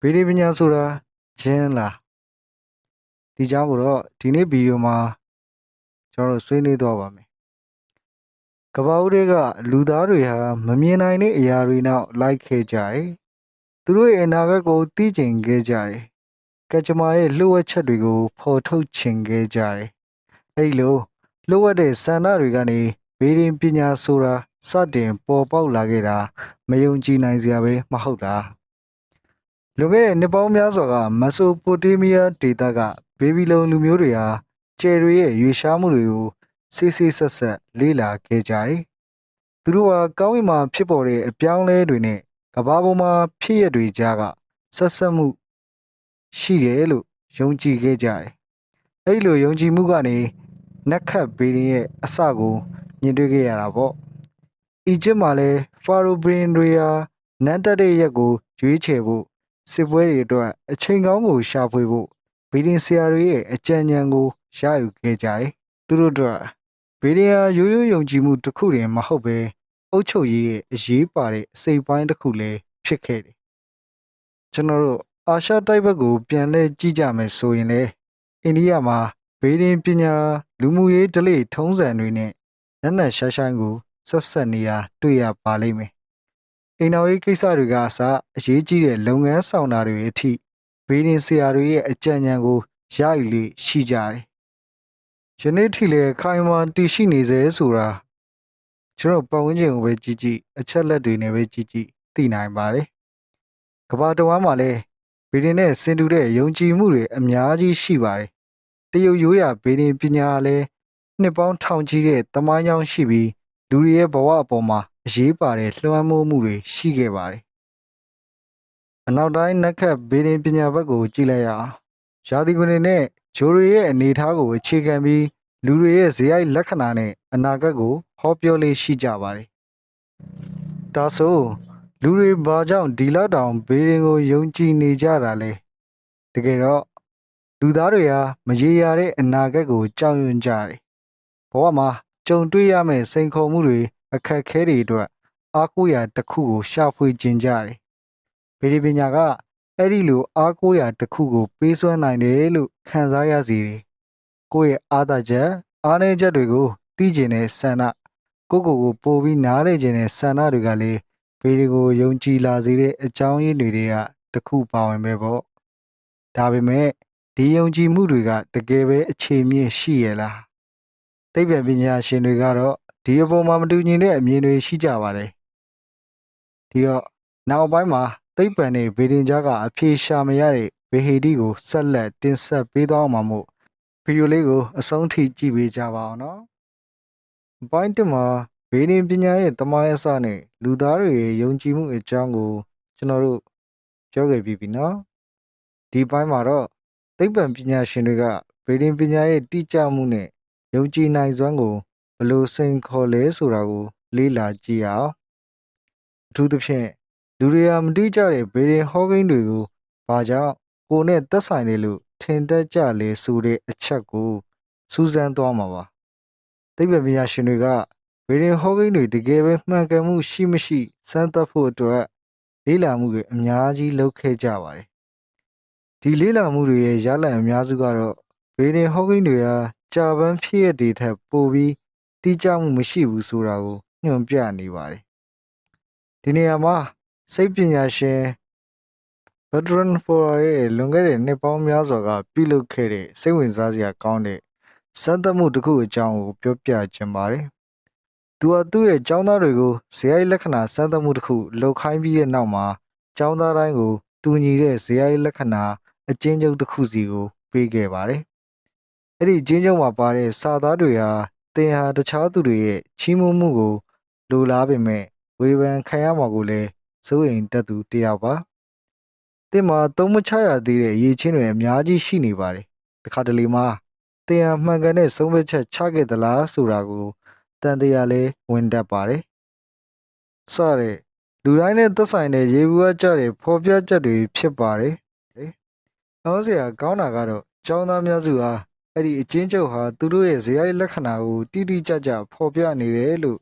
ဗီဒီပညာဆိုတာဂျင်းလားဒီကြောင်းကိုတော့ဒီနေ့ဗီဒီယိုမှာကျွန်တော်တို့ဆွေးနွေးသွားပါမယ်ကဘာဦးတွေကလူသားတွေဟာမမြင်နိုင်တဲ့အရာတွေနောက်လိုက်ခဲ့ကြတယ်သူတို့ရဲ့အနာဂတ်ကိုသိကျင်ခဲ့ကြတယ်ကကြမ္မာရဲ့လှုပ်ဝက်ချက်တွေကိုဖော်ထုတ်ချင်ခဲ့ကြတယ်အဲဒီလိုလှုပ်ဝက်တဲ့ဆန္ဒတွေကနေဗီဒီပညာဆိုတာစတင်ပေါ်ပေါက်လာခဲ့တာမယုံကြည်နိုင်စရာပဲမဟုတ်တာ လွန်ခဲ့တဲ့နှစ်ပေါင်းများစွာကမက်ဆိုပိုတေးမီးယားဒေသကဘေဘီလုံလူမျိုးတွေဟာကျယ်တွေရဲ့ရွေရှားမှုတွေကိုစစ်စစ်ဆက်ဆက်လေ့လာခဲ့ကြတယ်။သူတို့ဟာကောင်းကင်မှာဖြစ်ပေါ်တဲ့အပြောင်းအလဲတွေနဲ့ကမ္ဘာပေါ်မှာဖြစ်ရတွေကြားကဆက်ဆက်မှုရှိတယ်လို့ယုံကြည်ခဲ့ကြတယ်။အဲဒီလိုယုံကြည်မှုကနေနက်ခတ်ဘေးရင်ရဲ့အစကိုမြင်တွေ့ခဲ့ရတာပေါ့။အီဂျစ်မှာလည်းဖာရိုဘရင်တွေဟာနန်းတက်တဲ့ရက်ကိုရွေးချယ်ဖို့ စစ်ပွဲတွေအတွက်အချိန်ကောင်းကိုရှာဖွေဖို့ဗီဒင်ဆရာတွေရဲ့အကြံဉာဏ်ကိုရယူခဲ့ကြတယ်။သူတို့အတွက်ဗီဒင်ဟာရိုးရိုးယုံကြည်မှုတစ်ခုတည်းမဟုတ်ပဲအုတ်ချုပ်ရေးရဲ့အရေးပါတဲ့အစိပ်ပိုင်းတစ်ခုလည်းဖြစ်ခဲ့တယ်။ကျွန်တော်တို့အာရှတိုက်ဘက်ကိုပြန်လဲကြည့်ကြမယ်ဆိုရင်လေအိန္ဒိယမှာဗီဒင်ပညာလူမှုရေးဓလေ့ထုံးစံတွေနဲ့နက်နက်ရှားရှားကိုဆက်ဆက်နေတာတွေ့ရပါလိမ့်မယ်။ အိမ်တော်ရေးကိစ္စတွေကအစအရေးကြီးတဲ့လုပ်ငန်းဆောင်တာတွေအထိဘေးရင်ဆရာတွေရဲ့အကြံဉာဏ်ကိုရယူလေရှိကြတယ်။ယနေ့ထိလည်းခိုင်မာတည်ရှိနေစေဆိုတာကျွန်တော်ပတ်ဝန်းကျင်ကိုပဲကြည့်ကြည့်အချက်လက်တွေနဲ့ပဲကြည့်ကြည့်သိနိုင်ပါတယ်။ကမ္ဘာတစ်ဝန်းမှာလည်းဘေးရင်နဲ့ဆင်တူတဲ့ယုံကြည်မှုတွေအများကြီးရှိပါတယ်။တရုတ်ရိုးရာဘေးရင်ပညာကလည်းနှစ်ပေါင်းထောင်ချီတဲ့တမိုင်းကြောင်းရှိပြီးလူတွေရဲ့ဘဝအပေါ်မှာ အရေးပါတဲ့လွှမ်းမိုးမှုတွေရှိခဲ့ပါတယ်။အနောက်တိုင်းနက်ခတ်ဘေးရင်ပညာဘက်ကိုကြည့်လိုက်ရအောင်။ရာသီကွန်တွေနဲ့ဂျိုတွေရဲ့အနေအထားကိုအခြေခံပြီးလူတွေရဲ့ဇေယိုက်လက္ခဏာနဲ့အနာဂတ်ကိုဟောပြောလေးရှိကြပါတယ်။ဒါဆိုလူတွေဘာကြောင့်ဒီလောက်တောင်ဘေးရင်ကိုယုံကြည်နေကြတာလဲ။တကယ်တော့လူသားတွေဟာမရေရာတဲ့အနာဂတ်ကိုကြောက်ရွံ့ကြတယ်။ဘဝမှာကြုံတွေ့ရမယ့်စိန်ခေါ်မှုတွေ အခက်အခဲတွေအတွက်အားကိုးရာတစ်ခုကိုရှာဖွေခြင်းကြတယ်။ဗေဒပညာကအဲ့ဒီလိုအားကိုးရာတစ်ခုကိုပေးစွမ်းနိုင်တယ်လို့ခံစားရစီတယ်။ကိုယ့်ရဲ့အားသာချက်အားနည်းချက်တွေကိုသိကျင်တဲ့ဆန္ဒကိုယ့်ကိုယ်ကိုပိုပြီးနားလည်ခြင်းတဲ့ဆန္ဒတွေကလည်းဗေဒကိုယုံကြည်လာစေတဲ့အကြောင်းရင်းတွေတွေကတစ်ခုပါဝင်ပဲပေါ့။ဒါပေမဲ့ဒီယုံကြည်မှုတွေကတကယ်ပဲအခြေမြင့်ရှိရလား။သိပ္ပံပညာရှင်တွေကတော့ ဒီအပေါ်မှာမတူညီတဲ့အမြင်တွေရှိကြပါတယ်။ဒီတော့နောက်ပိုင်းမှာသိပ္ပံနဲ့ဗေဒင်ကြားကအဖြေရှာမရတဲ့ဗေဟိတိကိုဆက်လက်တင်ဆက်ပေးသွားမှာမို့ဗီဒီယိုလေးကိုအဆုံးထိကြည့်ပေးကြပါအောင်နော်။ပိုင်းတစ်မှာဗေဒင်ပညာရဲ့တမိုင်းအစနဲ့လူသားတွေရဲ့ယုံကြည်မှုအကြောင်းကိုကျွန်တော်တို့ပြောခဲ့ပြီးပြီနော်။ဒီပိုင်းမှာတော့သိပ္ပံပညာရှင်တွေကဗေဒင်ပညာရဲ့တိကျမှုနဲ့ယုံကြည်နိုင်စွမ်းကို ဘယ်လို့စိန်ခေါ်လဲဆိုတာကို လေ့လာကြည့်အောင်အထူးသဖြင့်လူတွေဟာမတိကျတဲ့ဗေဒင်ဟောကိန်းတွေကိုဘာကြောင့်ကိုယ်နဲ့သက်ဆိုင်တယ်လို့ထင်တတ်ကြလေဆိုတဲ့အချက်ကိုစူးစမ်းသွားမှာပါသိပ္ပံပညာရှင်တွေကဗေဒင်ဟောကိန်းတွေတကယ်ပဲမှန်ကန်မှုရှိမရှိစမ်းသပ်ဖို့အတွက်လေ့လာမှုတွေအများကြီးလုပ်ခဲ့ကြပါတယ်ဒီလေ့လာမှုတွေရဲ့ရလဒ်အများစုကတော့ဗေဒင်ဟောကိန်းတွေဟာကြာပန်းဖြစ်ရတဲ့ထက်ပိုပြီး တိကျမှုမရှိဘူးဆိုတာကိုညွှန်ပြနေပါတယ်ဒီနေရာမှာစိတ်ပညာရှင် Veteran Forum ရဲ့လွန်ခဲ့တဲ့နှစ်ပေါင်းများစွာကပြုလုပ်ခဲ့တဲ့စိတ်ဝင်စားစရာကောင်းတဲ့စမ်းသပ်မှုတစ်ခုအကြောင်းကိုပြောပြချင်ပါတယ်။သူဟာသူ့ရဲ့ចောင်းသားတွေကိုဇေယိုက်လက္ခဏာစမ်းသပ်မှုတစ်ခုလုပ်ခိုင်းပြီးတဲ့နောက်မှာចောင်းသားတိုင်းကိုတူညီတဲ့ဇေယိုက်လက္ခဏာအကျဉ်းချုပ်တစ်ခုစီကိုပေးခဲ့ပါတယ်။အဲ့ဒီအကျဉ်းချုပ်မှာပါတဲ့စာသားတွေဟာ တင်ဟာတခြားသူတွေရဲ့ချီးမွမ်းမှုကို လိုလားပေမဲ့ဝေဖန်ခံရမှာကိုလည်းစိုးရိမ်တတ်သူတစ်ယောက်ပါ။တင်မှာသုံးမချရသေးတဲ့ရေချင်းတွေအများကြီးရှိနေပါတယ်။တခါတလေမှာတင်ဟာမှန်ကန်တဲ့ဆုံးဖြတ်ချက်ချခဲ့သလားဆိုတာကိုတန်တရားလဲဝင်တတ်ပါတယ်။စတဲ့လူတိုင်းနဲ့သက်ဆိုင်တဲ့ရေဘူးအပ်ကြတဲ့ဖော်ပြချက်တွေဖြစ်ပါတယ်။နောက်စရာကောင်းတာကတော့ကျောင်းသားများစုဟာ အဲ့ဒီအချင်းချုပ်ဟာသူတို့ရဲ့ဇေယျလက္ခဏာကိုတိတိကျကျဖော်ပြနေတယ်လို့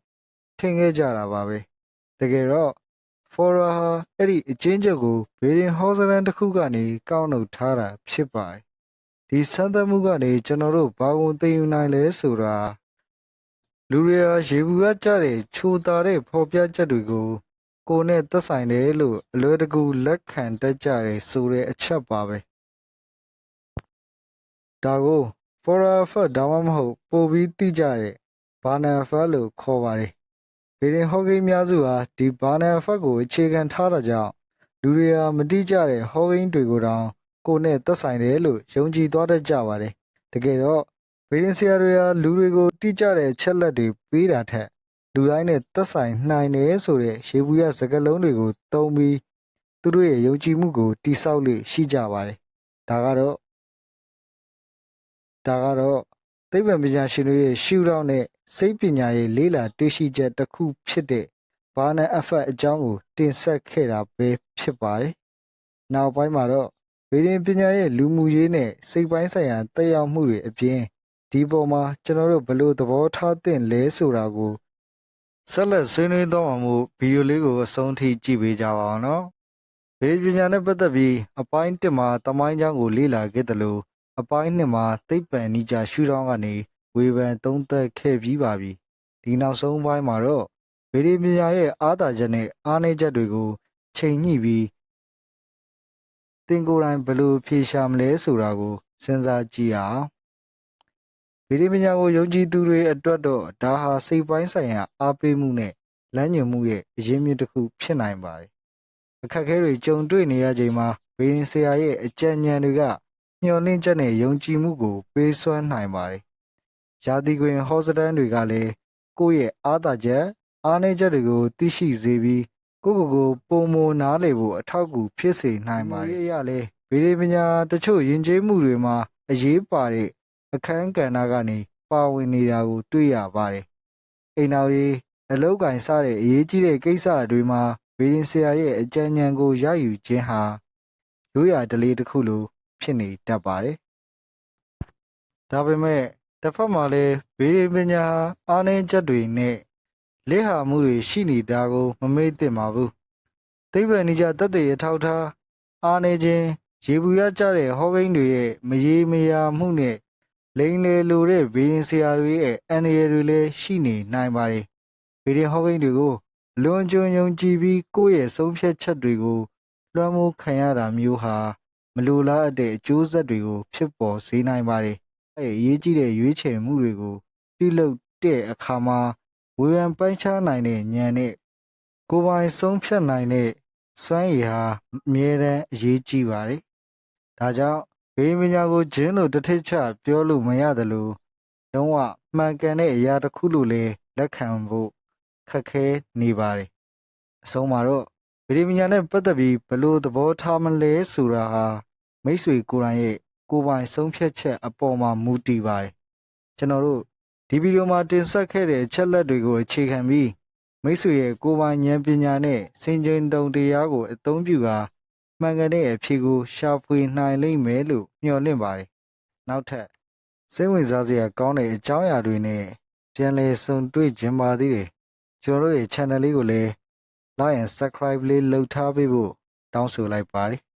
ထင်ခဲ့ကြတာပါပဲတကယ်တော့ဖော်ရာဟာအဲ့ဒီအချင်းချက်ကိုဘေရင်ဟောစလန်တစ်ခုကနေကောက်နှုတ်ထားတာဖြစ်ပါတယ်ဒီစမ်းသပ်မှုကနေကျွန်တော်တို့ဘာကိုသိယူနိုင်လဲဆိုတာလူတွေဟာရေဘူးကကြတဲ့ချိုတာတဲ့ဖော်ပြချက်တွေကိုကိုယ်နဲ့သက်ဆိုင်တယ်လို့အလွယ်တကူလက်ခံတတ်ကြတယ်ဆိုတဲ့အချက်ပါပဲဒါကို for a fact ဒါမှမဟုတ်ပို့ပြီးသိကြတဲ့ banner fact လို့ခေါ်ပါတယ်ဗီဒင်ဟော့ဂိမ်းများစုဟာဒီ banner fact ကိုအခြေခံထားတာကြောင့်လူတွေဟာမတိကျတဲ့ဟော့ဂိမ်းတွေကိုတောင်ကိုယ်နဲ့သက်ဆိုင်တယ်လို့ယုံကြည်သွားတတ်ကြပါတယ်တကယ်တော့ဗီဒင်ဆရာတွေဟာလူတွေကိုတိကျတဲ့ချက်လက်တွေပေးတာထက်လူတိုင်းနဲ့သက်ဆိုင်နိုင်တယ်ဆိုတဲ့ရေဘူးရစကားလုံးတွေကိုသုံးပြီးသူတို့ရဲ့ယုံကြည်မှုကိုတိဆောက်လို့ရှိကြပါတယ်။ဒါကတော့ ဒါကတော့သိပ္ပံပညာရှင်တွေရဲ့ရှုထောင့်နဲ့စိတ်ပညာရဲ့လေးလာတွေ့ရှိချက်တစ်ခုဖြစ်တဲ့ဘာနန်အဖက်အကြောင်းကိုတင်ဆက်ခဲ့တာပဲဖြစ်ပါတယ်။နောက်ပိုင်းမှာတော့ဗေဒင်ပညာရဲ့လူမှုရေးနဲ့စိတ်ပိုင်းဆိုင်ရာတက်ရောက်မှုတွေအပြင်ဒီပေါ်မှာကျွန်တော်တို့ဘယ်လိုသဘောထားသင့်လဲဆိုတာကိုဆက်လက်ဆွေးနွေးတော့မှာမို့ဗီဒီယိုလေးကိုအဆုံးထိကြည့်ပေးကြပါအောင်နော်။ဗေဒပညာနဲ့ပတ်သက်ပြီးအပိုင်း1မှာတမိုင်းချောင်းကိုလေ့လာခဲ့တယ်လို့ အပိုင်း2မှာသိပ္ပံနိကြရှုထောင့်ကနေဝေဖန်သုံးသပ်ခဲ့ပြီးပါပြီ။ဒီနောက်ဆုံးပိုင်းမှာတော့ဗေဒပညာရဲ့အားသာချက်နဲ့အားနည်းချက်တွေကိုချိန်ညှိပြီးသင်ကိုယ်တိုင်ဘယ်လိုဖြေရှာမလဲဆိုတာကိုစဉ်းစားကြည့်အောင်ဗီဒီပညာကိုယုံကြည်သူတွေအတွက်တော့ဒါဟာစိတ်ပိုင်းဆိုင်ရာအားပေးမှုနဲ့လမ်းညွှန်မှုရဲ့အရင်းမြစ်တစ်ခုဖြစ်နိုင်ပါတယ်။အခက်အခဲတွေကြုံတွေ့နေရချိန်မှာဗီရင်ဆရာရဲ့အကြံဉာဏ်တွေက မျှော်လင့်ချက်နဲ့ယုံကြည်မှုကိုပေးစွမ်းနိုင်ပါတယ်။ရာသီတွင်ဟောစတန်တွေကလည်းကိုယ့်ရဲ့အားသာချက်အားနည်းချက်တွေကိုသိရှိစေပြီးကိုယ့်ကိုယ်ကိုပုံမနားလေဖို့အထောက်အကူဖြစ်စေနိုင်ပါတယ်။ဒီရလဲဗီဒီပညာတချို့ယဉ်ကျေးမှုတွေမှာအရေးပါတဲ့အခန်းကဏ္ဍကနေပါဝင်နေတာကိုတွေ့ရပါတယ်။အိမ်တော်ရေးအလုတ်ကင်စတဲ့အရေးကြီးတဲ့ကိစ္စတွေမှာဗီရင်ဆရာရဲ့အကြံဉာဏ်ကိုရယူခြင်းဟာရိုးရာဓလေ့တစ်ခုလို ဖြစ်နေတတ်ပါတယ်။ဒါပေမဲ့တစ်ဖက်မှာလည်းဗီရင်ပညာဟာအားနည်းချက်တွေနဲ့လက်ဟာမှုတွေရှိနေတာကိုမမေ့သင့်ပါဘူး။သိပ္ပံနိကြတတ်တဲ့အထောက်ထားအားနည်းခြင်းရေဘူးရကြတဲ့ဟောကိန်းတွေရဲ့မရေမရာမှုနဲ့လိန်လေလိုတဲ့ဗီရင်ဆရာတွေရဲ့အန်ရယ်တွေလည်းရှိနေနိုင်ပါတယ်။ဗီရင်ဟောကိန်းတွေကိုလွန်ကျွံယုံကြည်ပြီးကိုယ့်ရဲ့ဆုံးဖြတ်ချက်တွေကိုလွှမ်းမိုးခံရတာမျိုးဟာ မလိုလားအပ်တဲ့အကျိုးဆက်တွေကိုဖြစ်ပေါ်စေနိုင်ပါတယ်။အဲအရေးကြီးတဲ့ရွေးချယ်မှုတွေကိုပြုလုပ်တဲ့အခါမှာဝေဖန်ပိုင်းခြားနိုင်တဲ့ဉာဏ်နဲ့ကိုယ်ပိုင်ဆုံးဖြတ်နိုင်တဲ့စွမ်းရည်ဟာအမြဲတမ်းအရေးကြီးပါတယ်။ဒါကြောင့်ဘေးမညာကိုဂျင်းလို့တစ်ထစ်ချပြောလို့မရတယ်လို့လုံးဝမှန်ကန်တဲ့အရာတစ်ခုလို့လည်းလက်ခံဖို့ခက်ခဲနေပါတယ်အဆုံးမှာတော့ ဗီဒီမညာနဲ့ပတ်သက်ပြီးဘယ်လို့သဘောထားမလဲဆိုတာဟာမိတ်ဆွေကိုယ်တိုင်ရဲ့ကိုယ်ပိုင်ဆုံးဖြတ်ချက်အပေါ်မှာမူတည်ပါတယ်ကျွန်တော်တို့ဒီဗီဒီယိုမှာတင်ဆက်ခဲ့တဲ့အချက်လက်တွေကိုအခြေခံပြီးမိတ်ဆွေရဲ့ကိုယ်ပိုင်ဉာဏ်ပညာနဲ့စင်ကြင်တုံတရားကိုအသုံးပြုကာမှန်ကန်တဲ့အဖြေကိုရှာဖွေနိုင်လိမ့်မယ်လို့မျှော်လင့်ပါတယ်။နောက်ထပ်စိတ်ဝင်စားစရာကောင်းတဲ့အကြောင်းအရာတွေနဲ့ပြန်လည်ဆုံတွေ့ကြပါသေးတယ်။ကျွန်တော်တို့ရဲ့ channel လေးကိုလည်း like and subscribe လေးလုပ်ထားပေးဖို့တောင်းဆိုလိုက်ပါတယ်။